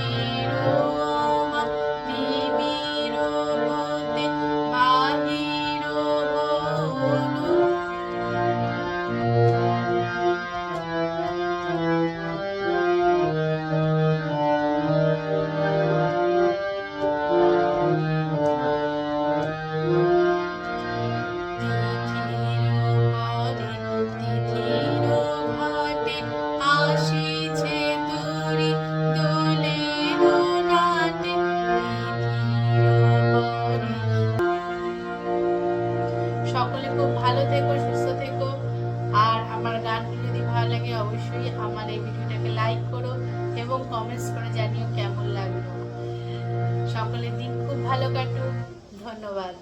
Thank you. ভালো থেকো, সুস্থ থেকো। আর আমার গানটি যদি ভালো লাগে, অবশ্যই আমার এই ভিডিওটাকে লাইক করো এবং কমেন্টস করে জানিও কেমন লাগল। সকলের দিন খুব ভালো কাটুক। ধন্যবাদ।